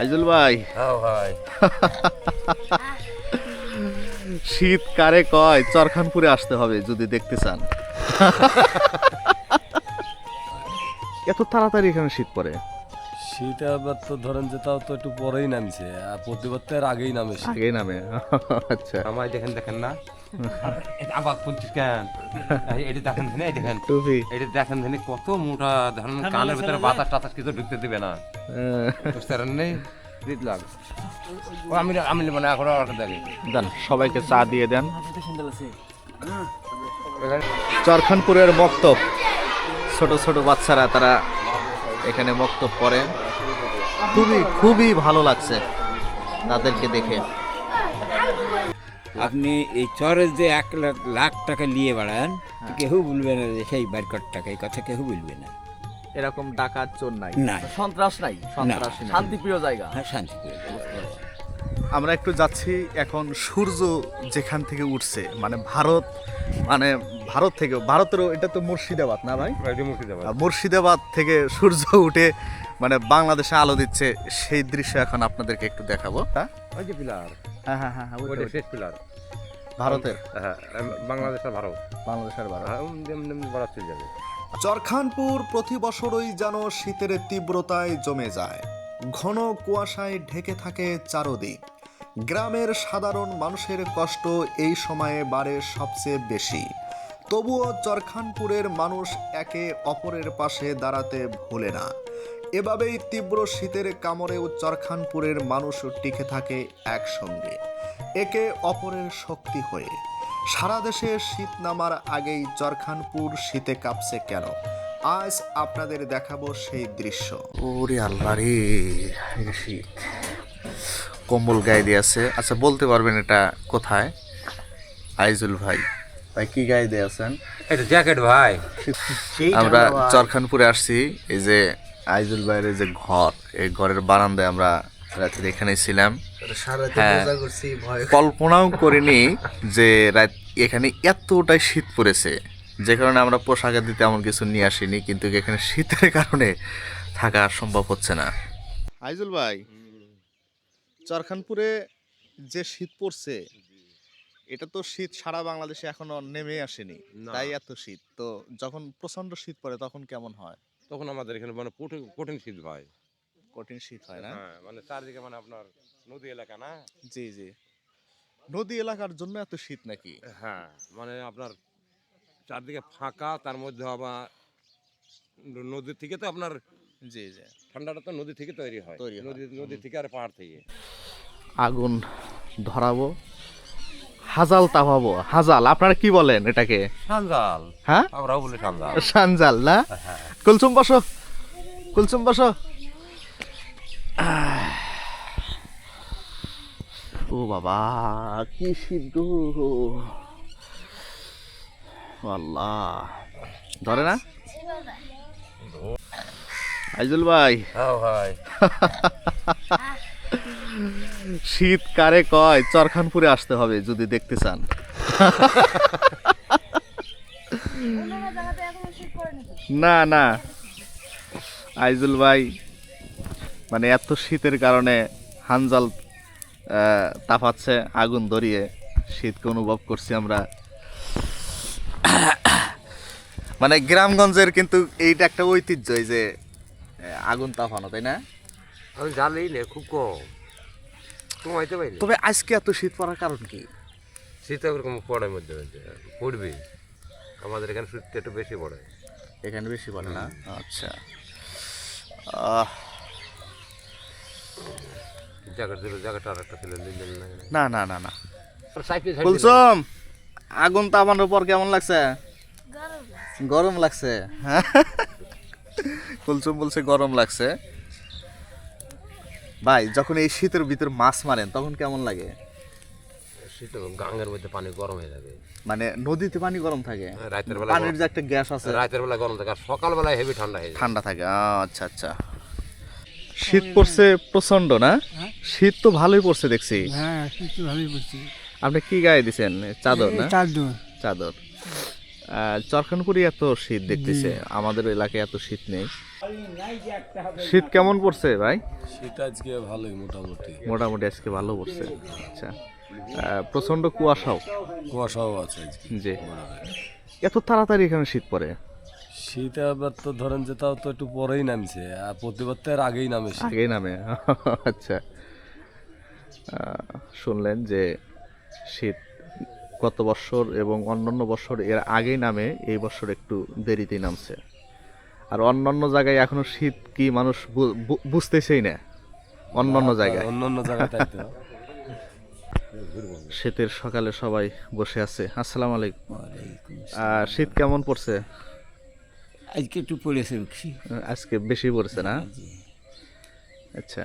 আইজুল ভাই। হ্যাঁ ভাই। শীত কারে কয়? চরখানপুরে আসতে হবে যদি দেখতে চান। এত তাড়াতাড়ি এখানে শীত পড়ে। শীত আবার তো ধরেন যে তাও তো একটু পরেই নামছে আর প্রতিবার তো আগেই নামে। আগেই নামে। আচ্ছা। আমায় দেখেন দেখেন না। আবার খুঁজছিস কেন এটা দেখেন দেখেন। টুপি। এটা দেখেন কত মোটা ধরেন কানের ভিতরে বাতাস টাতাস কিছু ঢুকতে দিবে না। বুঝতে পারেন নেই আমি আমি নেব না এখন দেখি। দেন সবাইকে চা দিয়ে দেন। চরখানপুরের মক্তব। ছোট ছোট বাচ্চারা তারা এখানে মক্তব পড়ে খুবই খুবই ভালো লাগছে তাদেরকে দেখে। আপনি এই চরের যে এক লাখ লাখ টাকা নিয়ে বেড়ান কেউ বলবে না যে সেই বারকট টাকা এই কথা কেউ বলবে না। এরকম ডাকাত চোর নাই। নাই। সন্ত্রাস নাই সন্ত্রাসী। শান্তিপ্রিয় জায়গা। হ্যাঁ শান্তি করে দেবো। আমরা একটু যাচ্ছি এখন সূর্য যেখান থেকে উঠছে মানে ভারত মানে ভারত থেকে ভারতেরও এটা তো মুর্শিদাবাদ না ভাই? মুর্শিদাবাদ। মুর্শিদাবাদ থেকে সূর্য উঠে মানে বাংলাদেশে আলো দিচ্ছে সেই দৃশ্য এখন আপনাদেরকে একটু দেখাবো হ্যাঁ? ওই যে পিলার। হ্যাঁ হ্যাঁ হ্যাঁ শেষ পিলার। ভারতের? হ্যাঁ বাংলাদেশের ভারত। বাংলাদেশের ভারত। হ্যাঁ, চলে যাবে। চরখানপুর প্রতি বছরই যেন শীতের তীব্রতায় জমে যায়। ঘন কুয়াশায় ঢেকে থাকে চারদিক। গ্রামের সাধারণ মানুষের কষ্ট এই সময়ে বাড়ে সবচেয়ে বেশি। তবুও চরখানপুরের মানুষ একে অপরের পাশে দাঁড়াতে ভোলে না। এভাবেই তীব্র শীতের কামড়েও চরখানপুরের মানুষ টিকে থাকে একসঙ্গে। একে অপরের শক্তি হয়ে। সারা দেশে শীত নামার আগেই চরখানপুর শীতে কাঁপছে কেন? আজ আপনাদের দেখাবো সেই দৃশ্য। ওরে আল্লাহ রে শীত। কম্বল গায়ে দিয়ে আছে। আচ্ছা বলতে পারবেন এটা কোথায়? আইজুল ভাই ভাই কি গায়ে দিয়ে আছেন? এটা জ্যাকেট ভাই। আমরা চরখানপুরে আসছি এই যে আইজুল ভাইয়ের যে ঘর এই ঘরের বারান্দায় আমরা রাত্রে এখানে ছিলাম। হ্যাঁ কল্পনাও করিনি যে রাত এখানে এতটাই শীত পড়েছে। যে কারণে আমরা পোশাকের দিতে এমন কিছু নিয়ে আসিনি কিন্তু এখানে শীতের কারণে থাকা সম্ভব হচ্ছে না। আইজুল ভাই চরখানপুরে যে শীত পড়ছে এটা তো শীত সারা বাংলাদেশে এখনও নেমে আসেনি। তাই এত শীত। তো যখন প্রচণ্ড শীত পড়ে তখন কেমন হয়? তখন আমাদের এখানে মানে কঠিন কঠিন শীত ভাই। কঠিন শীত হয় না। হ্যাঁ মানে চারদিকে মানে আপনার নদী এলাকা না? জি জি। নদী এলাকার জন্য এত শীত নাকি? হ্যাঁ মানে আপনার চারদিকে ফাঁকা তার মধ্যে আবার নদী থেকে তো আপনার জি জি। ঠান্ডাটা তো নদী থেকে তৈরি হয়। নদী নদী থেকে আর পাহাড় থেকে। আগুন ধরাবো হাজাল তাপাবো হাজাল আপনারা কি বলেন এটাকে? সান্দাল হ্যাঁ? আমরাও বলি সান্দাল সানজাল না? কুলসুম বসো। কুলসুম বসো। ও বাবা কি সিদ্ধ। আল্লাহ। ধরে না? আইজুল ভাই। হ্যাঁ ভাই। শীত কারে কয়? চরখানপুরে আসতে হবে যদি দেখতে চান। না না। আইজুল ভাই মানে এত শীতের কারণে হানজাল আহ, তাপাচ্ছে আগুন ধরিয়ে শীতকে অনুভব করছি আমরা। মানে গ্রামগঞ্জের কিন্তু এইটা একটা ঐতিহ্য যে আগুন তাপানো তাই না? আমি জানি নে খুব কম। কমাইতে পারি তবে আজকে এত শীত পড়ার কারণ কি? শীত এরকম পড়ে মধ্যে পড়বে আমাদের এখানে শীত একটু বেশি পড়ে। এখানে বেশি পড়ে না? আচ্ছা। আহ, জ্যাকেট ছিল জ্যাকেট আর একটা ছিল দিন দিন না না না না। কুলসুম আগুন তাপানোর পর কেমন লাগছে? গরম লাগছে। হ্যাঁ। কুলসুম বলছে গরম লাগছে। ভাই যখন এই শীতের ভিতর মাছ মারেন তখন কেমন লাগে? শীত গাঙ্গের মধ্যে পানি গরম হয়ে যাবে মানে নদীতে পানি গরম থাকে। রাতের বেলা পানির যে একটা গ্যাস আছে। রাতের বেলা গরম থাকে আর সকালবেলায় হেভি ঠান্ডা হয়ে ঠান্ডা থাকে। আচ্ছা আচ্ছা। শীত পড়ছে প্রচণ্ড না? শীত তো ভালোই পড়ছে দেখছি। হ্যাঁ ভালোই আপনি কি গায়ে দিছেন? চাদর না? চারজন চাদর। চরখানপুরি এত শীত দেখতেছে আমাদের এলাকায় এত শীত নেই। শীত কেমন পড়ছে ভাই? সেটা আজকে ভালোই মোটামুটি। মোটামুটি আজকে ভালো পড়ছে। আচ্ছা। প্রচণ্ড কুয়াশাও। কুয়াশাও আছে আজকে। যে এত তাড়াতাড়ি এখানে শীত পড়ে? শীত এবার তো ধরেন যে তাও তো একটু পরেই নামছে আর প্রতিবাদের আগেই নামে শীত। আগেই নামে। আচ্ছা। আহ, শুনলেন যে শীত গত বছর এবং অন্যান্য বছর এর আগেই নামে এই বছর একটু দেরিতেই নামছে। আর অন্যান্য জায়গায় এখনও শীত কি মানুষ বু- বু- বুঝতেছেই না। অন্যান্য জায়গায়। অন্য অন্য জায়গায় তাই তো। শীতের সকালে সবাই বসে আছে। আসসালামু আলাইকুম। আহ, শীত কেমন পড়ছে? আজকে একটু পড়েছে বেশি আজকে বেশি পড়ছে না? আচ্ছা।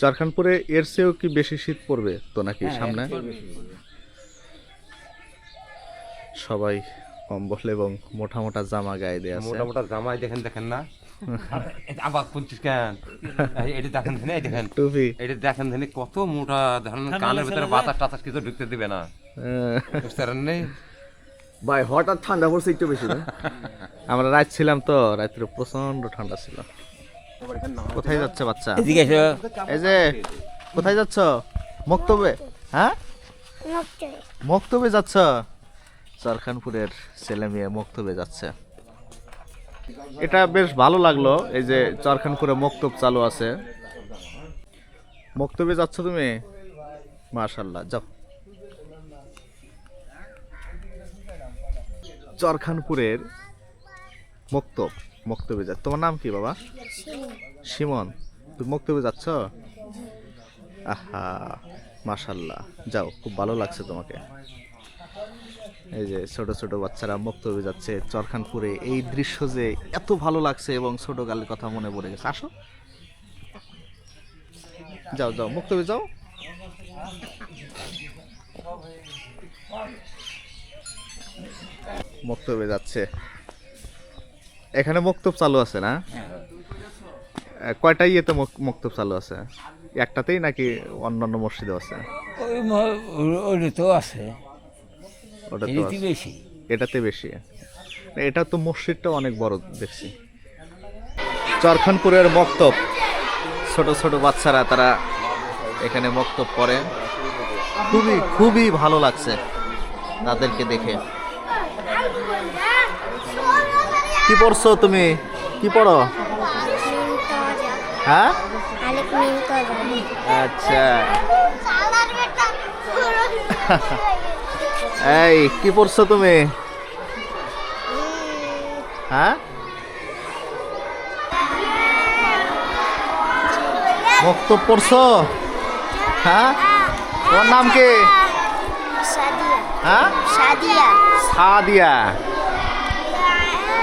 চারখানপুরে এর চেয়েও কি বেশি শীত পড়বে তো নাকি সামনে? সবাই কম্বল এবং মোটা মোটা জামা গায়ে দিয়ে আছে। মোটা মোটা জামাই দেখেন দেখেন না? আবার কুঞ্চিস কেন এটা দেখেন এই দেখেন। টুপি। এটা দেখেন ধেনে কত মোটা ধরেন কানের ভিতরে বাতাস টাতাস কিছু ঢুকতে দিবে না। বুঝতে পারেন নেই ভাই হঠাৎ ঠান্ডা পড়ছে একটু বেশি না? আমরা রাত ছিলাম তো রাত্রে প্রচণ্ড ঠান্ডা ছিল। কোথায় যাচ্ছে বাচ্চা? এদিকে এসো। এই যে কোথায় যাচ্ছ? মক্তবে? হ্যাঁ? মক্তবে। যাচ্ছ? চারখানপুরের ছেলে মেয়ে মক্তবে যাচ্ছে। এটা বেশ ভালো লাগল এই যে চারখানপুরে মক্তব চালু আছে। মক্তবে যাচ্ছ তুমি? মাশাল্লাহ যাও। চরখানপুরের মক্তব, মক্তবে যা, তোমার নাম কি বাবা? সিমন তুমি মক্তবে যাচ্ছ? আহা মাশাল্লাহ যাও, খুব ভালো লাগছে তোমাকে। এই যে ছোট ছোট বাচ্চারা মক্তবে যাচ্ছে চরখানপুরে এই দৃশ্য যে এত ভালো লাগছে এবং ছোট কালের কথা মনে পড়ে গেছে। আসো। যাও যাও, মক্তবে যাও। মক্তবে যাচ্ছে। এখানে মক্তব চালু আছে না? আহ, কয়টা ইয়েতে মক- মক্তব চালু আছে? একটাতেই নাকি অন্যান্য মসজিদে আছে? ওই তো আছে। ওটা তো বেশি। এটাতে বেশি। এটা তো মসজিদটা অনেক বড় দেখছি। চরখানপুরের মক্তব ছোট ছোট বাচ্চারা তারা এখানে মক্তব পড়ে। খুবই খুবই ভালো লাগছে তাদেরকে দেখে। কি পড়ছো তুমি? কি পড়ো? হ্যাঁ? আচ্ছা। এই কি পড়ছো তুমি? হ্যাঁ? বক্তব্য পড়ছো? হ্যাঁ? তোমার নাম কি? হ্যাঁ? সাদিয়া। সাদিয়া।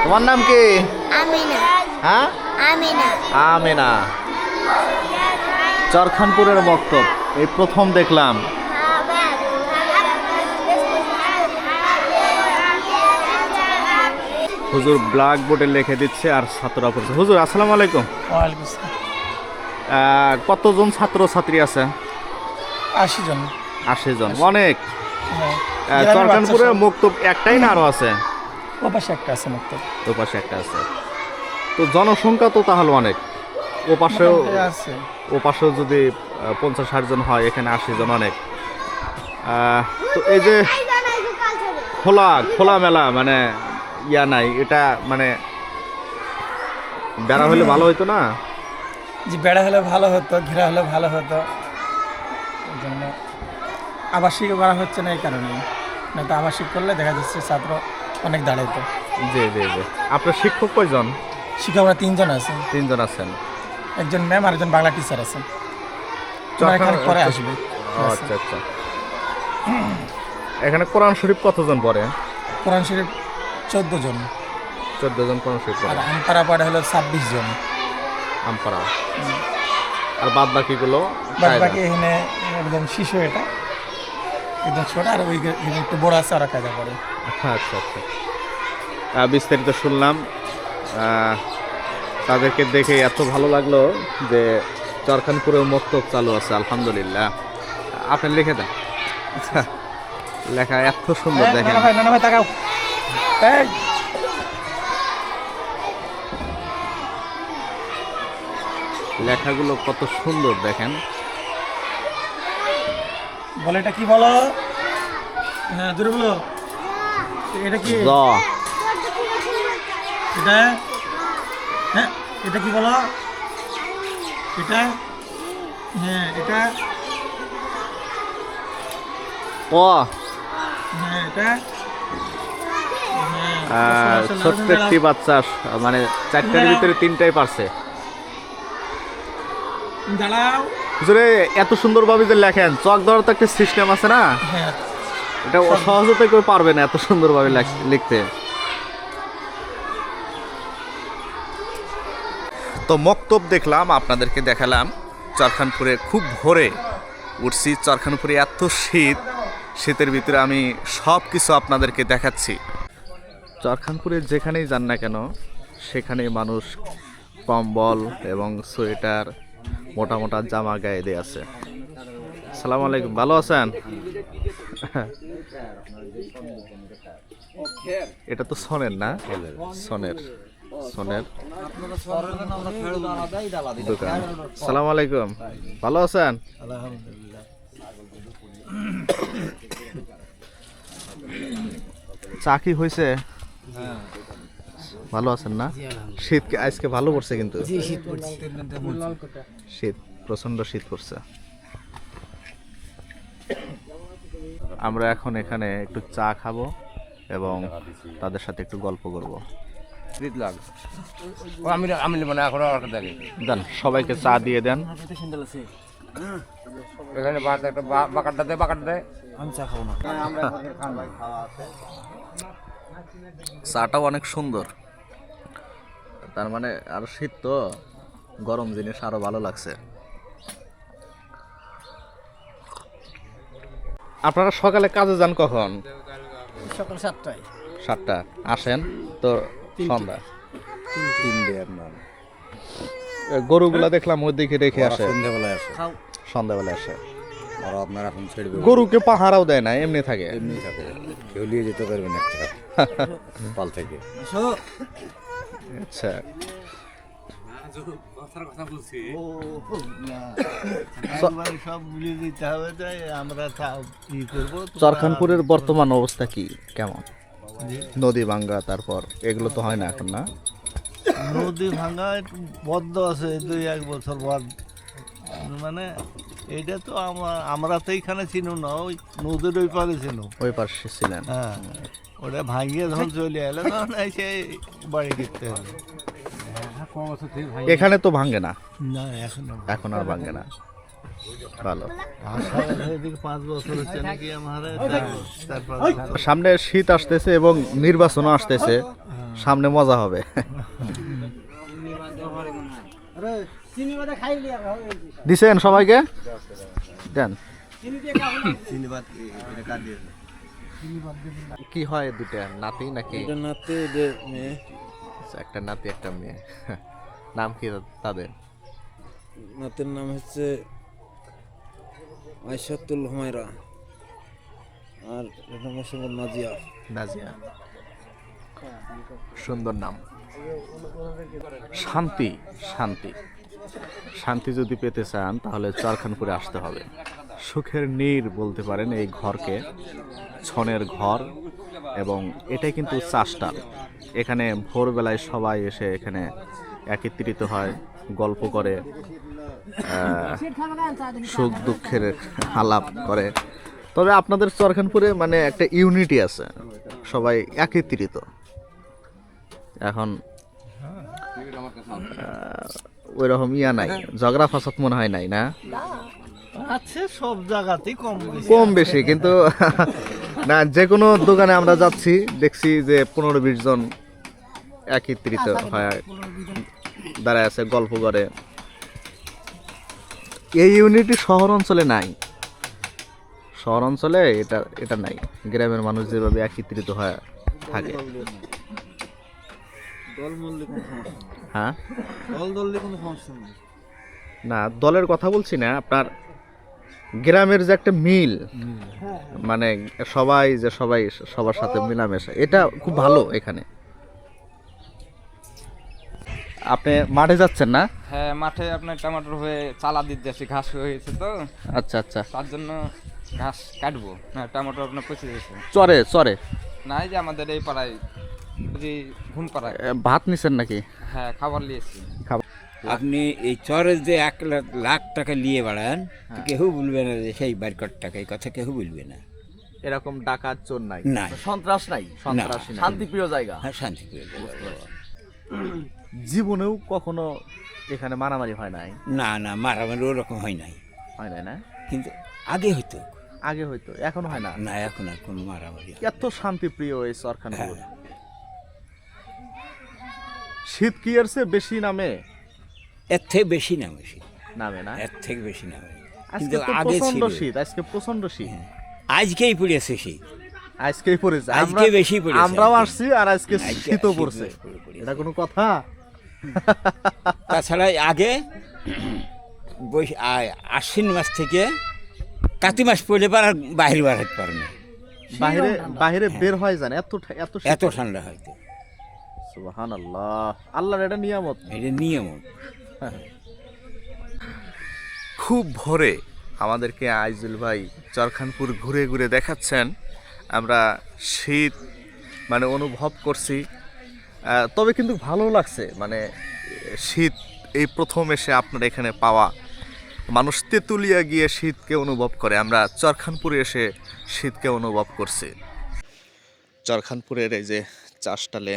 তোমার নাম কি? আমিনা। হ্যাঁ? আমিনা। আমেনা। চরখানপুরের বক্তব্য এই প্রথম দেখলাম। হুজুর ব্ল্যাক বোর্ডে লিখে দিচ্ছে আর ছাত্ররা পড়ছে। হুজুর আসসালামু আলাইকুম। আহ, কতজন ছাত্র ছাত্রী আছে? আশি জন। আশি জন। অনেক। হ্যাঁ। চরখানপুরের মুক্তব একটাই না আরও আছে? ও পাশে একটা আছে মুক্ত ও পাশে একটা আছে। তো জনসংখ্যা তো তাহলে অনেক। ও পাশেও আছে। ও পাশেও যদি পঞ্চাশ ষাট জন হয় এখানে আশি জন অনেক। তো এই যে খোলা খোলা মেলা মানে ইয়া নাই এটা মানে বেড়া হলে ভালো হইতো না? যে বেড়া হলে ভালো হতো ঘেরা হলে ভালো হতো। আবাসিক করা হচ্ছে না এই কারণে না তো আবাসিক করলে দেখা যাচ্ছে ছাত্র অনেক দাঁড়াইতো। জি জি জি। আপনার শিক্ষক কয়জন? শিক্ষক আমরা তিনজন আছে তিনজন আছেন। একজন ম্যাম আর একজন বাংলা টিচার আছেন। পরে আসবে। আচ্ছা আচ্ছা। এখানে কোরআন শরীফ কতজন পড়ে? কোরআন শরীফ চোদ্দ জন। চোদ্দ জন কোরআন শরীফ আর পড়ে আমপাড়া পড়ে হলো ছাব্বিশ জন। আমপাড়া। আর বাদ বাকিগুলো বাদ বাকি এখানে একদম শিশু এটা। একদম ছোট আর ওই একটু বড় আছে ওরা কায়দা করে। আচ্ছা আচ্ছা। বিস্তারিত শুনলাম। তাদেরকে দেখে এত ভালো লাগল যে চরখানপুরেও মক্তব চালু আছে আলহামদুলিল্লাহ। আপনি লিখে দেন। লেখা এত সুন্দর দেখেন। লেখাগুলো কত সুন্দর দেখেন। বলে এটা কি বলো? হ্যাঁ দূরে বলো। এটা কি? জ এটা? হ্যাঁ এটা কি বলো? এটা? হ্যাঁ এটা? ক। হ্যাঁ এটা? হ্যাঁ, ছোট্ট একটি বাচ্চা মানে চারটার ভিতরে তিনটাই পারছে। দাঁড়াও। হুজুরে এত সুন্দরভাবে যে লেখেন চক দেওয়ার তো একটা সিস্টেম আছে না? হ্যাঁ। এটা সহজতে কেউ পারবে না এত সুন্দরভাবে লেখ- লিখতে। তো মক্তব দেখলাম আপনাদেরকে দেখালাম চরখানপুরে খুব ভোরে উঠছি। চরখানপুরে এত শীত শীতের ভিতরে আমি সব কিছু আপনাদেরকে দেখাচ্ছি। চরখানপুরে যেখানেই যান না কেন সেখানেই মানুষ কম্বল এবং সোয়েটার মোটা মোটা জামা গায়ে দিয়ে আছে সালাম আলাইকুম ভালো আছেন? এটা তো সনের না? সনের। সনের। দোকান। সালাম আলাইকুম। ভালো আছেন? চা কি হয়েছে? ভালো আছেন না? শীত আজকে ভালো পড়ছে কিন্তু? শীত প্রচণ্ড শীত পড়ছে। আমরা এখন এখানে একটু চা খাব এবং তাদের সাথে একটু গল্প করব। আমি আমি এখন দেন সবাইকে চা দিয়ে দেন। এখানে একটা বাকারটা দেয় বাকারটা দেয় চাটাও অনেক সুন্দর। তার মানে আরও শীত তো গরম জিনিস আরও ভালো লাগছে। আপনারা সকালে কাজে যান কখন? সকাল সাতটায়। সাতটা। আসেন তো সন্ধ্যা। তিনটে। আপনার। গরুগুলা দেখলাম ওই দিকে রেখে আসে। সন্ধ্যাবেলায় আসে। সন্ধ্যাবেলা আসে। আর আপনার এখন ছেড়বে গরুকে পাহারাও দেয় না এমনি থাকে। এমনি থাকে। কেউ নিয়ে যেতে পারবেন একটা পাল থেকে। আচ্ছা। চরখানপুরের বর্তমান অবস্থা কি? কেমন? নদী ভাঙ্গা তারপর এগুলো তো হয় না এখন না? নদী ভাঙা একটু বদ্ধ আছে দুই এক বছর বাদ। মানে এটা তো আমার আমরা তো এইখানে ছিল না ওই নদীর ওই পারে ছিল ওই পাশে ছিলেন। হ্যাঁ ওটা ভাঙিয়ে যখন চলে এলো তখন এসে বাড়ি ফিরতে হলো এখানে তো ভাঙে না। না এখন এখন আর ভাঙে না। ভালো। এদিকে পাঁচ বছর হচ্ছে নাকি আমার তারপর সামনে শীত আসতেছে এবং নির্বাচনও আসতেছে। সামনে মজা হবে। দিছেন সবাইকে? দেন। কি হয় দুটা নাতি নাকি? নাতে মেয়ে। আচ্ছা, একটা নাতি একটা মেয়ে। নাম কি তাদের? নাতির নাম হচ্ছে আয়সাতুল হুমায়রা আর নাম হচ্ছে নাজিয়া। নাজিয়া। সুন্দর নাম। শান্তি শান্তি। শান্তি যদি পেতে চান, তাহলে চরখানপুরে আসতে হবে। সুখের নীর বলতে পারেন এই ঘরকে, ছনের ঘর, এবং এটাই কিন্তু চাষটাল এখানে ভোরবেলায় সবাই এসে এখানে একত্রিত হয়, গল্প করে সুখ দুঃখের আলাপ করে। তবে আপনাদের চরখানপুরে মানে একটা ইউনিটি আছে, সবাই একত্রিত। এখন ওই রকম ইয়া নাই ঝগড়া ফাসাদ মনে হয় নাই না? আছে সব জায়গাতেই কম কম বেশি কিন্তু না যে কোনো দোকানে আমরা যাচ্ছি দেখছি যে পনেরো বিশ জন একত্রিত হয় দাঁড়ায় আছে গল্প করে। এই ইউনিটি শহর অঞ্চলে নাই। শহর অঞ্চলে এটা এটা নাই। গ্রামের মানুষ যেভাবে একত্রিত হয় থাকে। দল মূল্যে কোনো সমস্যা হ্যাঁ? দল দললে কোনো সমস্যা নেই। না দলের কথা বলছি না আপনার গ্রামের যে একটা মিল মানে সবাই যে সবাই সবার সাথে মেলামেশা এটা খুব ভালো এখানে। আপনি মাঠে যাচ্ছেন না? হ্যাঁ মাঠে আপনার টমেটোর হয়ে চালা দিতে যাচ্ছি ঘাস হয়েছে তো। আচ্ছা আচ্ছা। তার জন্য ঘাস কাটবো। না টমেটো আপনার পচে গেছে। চরে চরে। না এই যে আমাদের এই পাড়ায় যে ঘুম পাড়ায়। ভাত নিছেন নাকি? হ্যাঁ খাবার নিয়েছি। আপনি এই চরের যে এক লাখ লাখ টাকা নিয়ে বেড়ান কেউ বলবে না যে সেই বারকট টাকা এই কথা কেউ বলবে না। এরকম ডাকাত চোর নাই। নাই। সন্ত্রাস নাই সন্ত্রাসী। শান্তিপ্রিয় জায়গা। হ্যাঁ শান্তি করে জীবনেও কখনো এখানে মারামারি হয় নাই? না না মারামারি ওরকম হয় নাই। হয় নাই না? কিন্তু আগে হইতো। আগে হয়তো এখন হয় না? না এখন আর কোনো মারামারি এত শান্তিপ্রিয় এই সরখানপুর হ্যাঁ। শীত কি এর চেয়ে বেশি নামে? এর থেকে বেশি নামে শীত। নামে না? এর থেকে বেশি নামে। আজকে কিন্তু আগে প্রচণ্ড ছিল। হ্যাঁ। শীত আজকে প্রচণ্ড শীত। আজকেই পড়েছে শীত। আজকেই পড়েছে। আজকে বেশি পড়েছে আমরাও আসছি আর আজকে শীতও পড়ছে। পড়ে- পড়েছে। এটা কোনো কথা? তাছাড়া আগে আশ্বিন মাস থেকে কাতি মাস পড়লে পার আর বাইরে বার হতে পারে না। বাইরে বাইরে বের হয় জানে এত এত এত ঠান্ডা হয়তো। সুবাহান আল্লাহ আল্লাহর এটা নিয়ামত। এটা খুব ভোরে আমাদেরকে আইজুল ভাই চরখানপুর ঘুরে ঘুরে দেখাচ্ছেন। আমরা শীত মানে অনুভব করছি। তবে কিন্তু ভালো লাগছে মানে শীত এই প্রথম এসে আপনার এখানে পাওয়া। মানুষ তেঁতুলিয়া গিয়ে শীতকে অনুভব করে আমরা চরখানপুরে এসে শীতকে অনুভব করছি। চরখানপুরের এই যে চাষটালে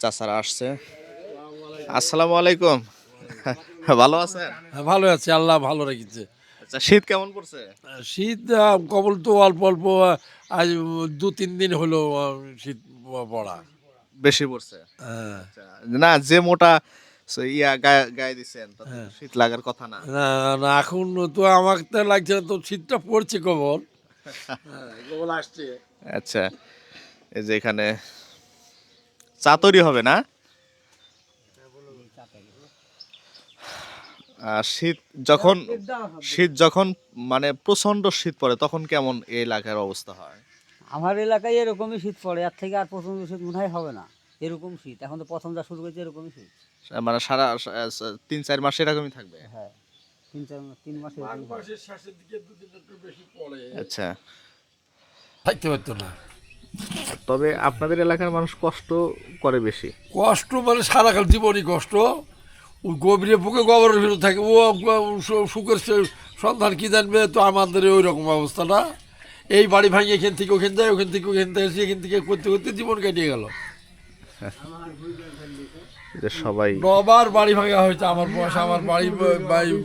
চাষারা আসছে। আসসালামু আলাইকুম। ভালো আছেন? ভালো আছে আল্লাহ ভালো রেখেছে। আচ্ছা শীত কেমন পড়ছে? শীত কবল তো অল্প অল্প আজ দু তিন দিন হলো শীত পড়া। বেশি পড়ছে? হ্যাঁ। আচ্ছা, না যে মোটা ইয়া গায়ে তাতে তো শীত লাগার কথা না। না এখন তো আমার তো লাগছে না তো শীতটা পড়ছে কবল। হ্যাঁ, কবল আসছে। আচ্ছা এই যে এখানে চা তৈরি হবে না? আর শীত যখন শীত যখন মানে প্রচণ্ড শীত পড়ে তখন কেমন এই এলাকার অবস্থা হয়? আমার এলাকায় এরকমই শীত পড়ে আর থেকে আর প্রচণ্ড শীত মনে হয় হবে না। এরকম শীত এখন তো প্রথম যা শুরু করেছে এরকমই শীত। মানে সারা তিন চার মাস এরকমই থাকবে? হ্যাঁ তিন চার মাস তিন মাস আচ্ছা। থাকতে পারতো না। তবে আপনাদের এলাকার মানুষ কষ্ট করে বেশি। কষ্ট মানে সারাকাল জীবনই কষ্ট। গভীরে বুকে গোবরের ভিতরে থাকে, ও সুখের সন্ধান কী জানবে? তো আমাদের ওই রকম অবস্থাটা। এই বাড়ি ভাঙি, এখান থেকে ওখান থেকে ওখান থেকে ওখান থেকে এখান থেকে করতে করতে জীবন কেটে গেল। যে সবাই নবার বাড়ি ভাঙা হয়েছে আমার বয়স আমার বাড়ি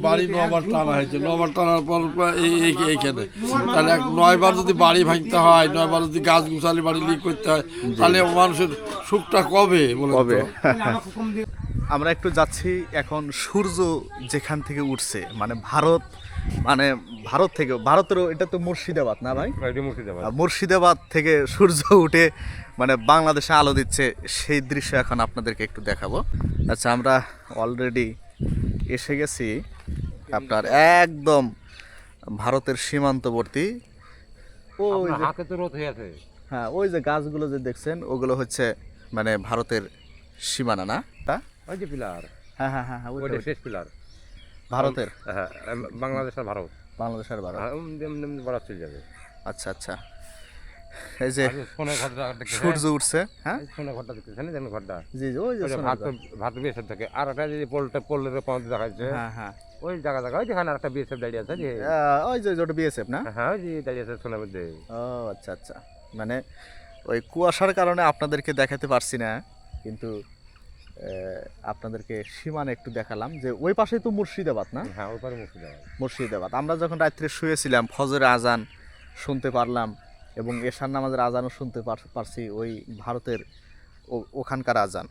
বাড়ি- নবার টানা হয়েছে। নবার টানার পর এই এই- এইখানে তাহলে এক নয়বার যদি বাড়ি ভাঙতে হয় নয়বার যদি গাছ গুছালি বাড়ি লিক করতে হয় তাহলে মানুষের সুখটা কবে বলে কবে? আমরা একটু যাচ্ছি এখন সূর্য যেখান থেকে উঠছে মানে ভারত মানে ভারত থেকে ভারতেরও এটা তো মুর্শিদাবাদ না ভাই? মুর্শিদাবাদ। আহ, মুর্শিদাবাদ থেকে সূর্য উঠে মানে বাংলাদেশে আলো দিচ্ছে সেই দৃশ্য এখন আপনাদেরকে একটু দেখাবো। আচ্ছা আমরা অলরেডি এসে গেছি আপনার একদম ভারতের সীমান্তবর্তী। ওই যে হাতে তো রোদ হয়ে আছে। হ্যাঁ ওই যে গাছগুলো যে দেখছেন ওগুলো হচ্ছে মানে ভারতের সীমানা না? ওই যে পিলার। হ্যাঁ হ্যাঁ হ্যাঁ হ্যাঁ ওইটা। শেষ পিলার। ভারতের? হ্যাঁ বাংলাদেশ আর ভারত। বাংলাদেশের ভারত। হ্যাঁ, এমনি এমনি এমনি বরাবর চলে যাবে। আচ্ছা আচ্ছা। এই যে আর সোনার ঘরটা সূর্য উঠছে হ্যাঁ? সোনার ঘরটা দেখতেছেন? না ঘরটা। জি জি ওই যে ভাত ভাত বিএসএফ থাকে। আর একটা যে পোলটা পোলের পয়েন্ট দেখাচ্ছে হ্যাঁ হ্যাঁ। ওই জায়গা জায়গা ওই যেখানে একটা বিএসএফ দাঁড়িয়ে আছে যে ওই যে যেটা বিএসএফ না? হ্যাঁ ওই যে দাঁড়িয়ে আছে সোনার মধ্যে। ও আচ্ছা আচ্ছা। মানে ওই কুয়াশার কারণে আপনাদেরকে দেখাতে পারছি না কিন্তু আপনাদেরকে সীমানা একটু দেখালাম যে ওই পাশেই তো মুর্শিদাবাদ না? হ্যাঁ ওই পারে মুর্শিদাবাদ। মুর্শিদাবাদ। আমরা যখন রাত্রে শুয়েছিলাম ফজরের আজান শুনতে পারলাম এবং এশার নামাজের আজানও শুনতে পারছি ওই ভারতের ও- ওখানকার আজান।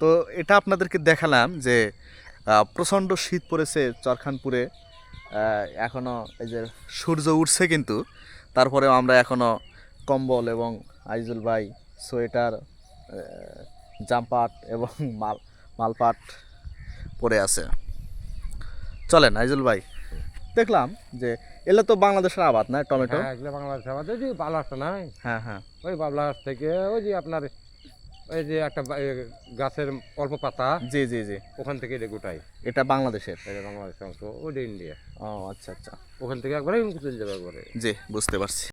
তো এটা আপনাদেরকে দেখালাম যে প্রচণ্ড শীত পড়েছে চরখানপুরে। এখনও এই যে সূর্য উঠছে কিন্তু তারপরেও আমরা এখনও কম্বল এবং আইজুল ভাই সোয়েটার জাম্পাট এবং মাল মালপাট পরে আছে। চলেন আইজুল ভাই দেখলাম যে এলে তো বাংলাদেশের আবাদ না টমেটো? হ্যাঁ এগুলো বাংলাদেশ আমাদের যে বাবলাহাটটা নাই হ্যাঁ হ্যাঁ। ওই বাবলাহাট থেকে ওই যে আপনার ওই যে একটা গাছের অল্প পাতা জি জি জি। ওখান থেকে এটা গোটাই। এটা বাংলাদেশের? এটা বাংলাদেশ অংশ ওইটা ইন্ডিয়া ও আচ্ছা আচ্ছা। ওখান থেকে একবারে চলে যাবে একবারে। জি বুঝতে পারছি।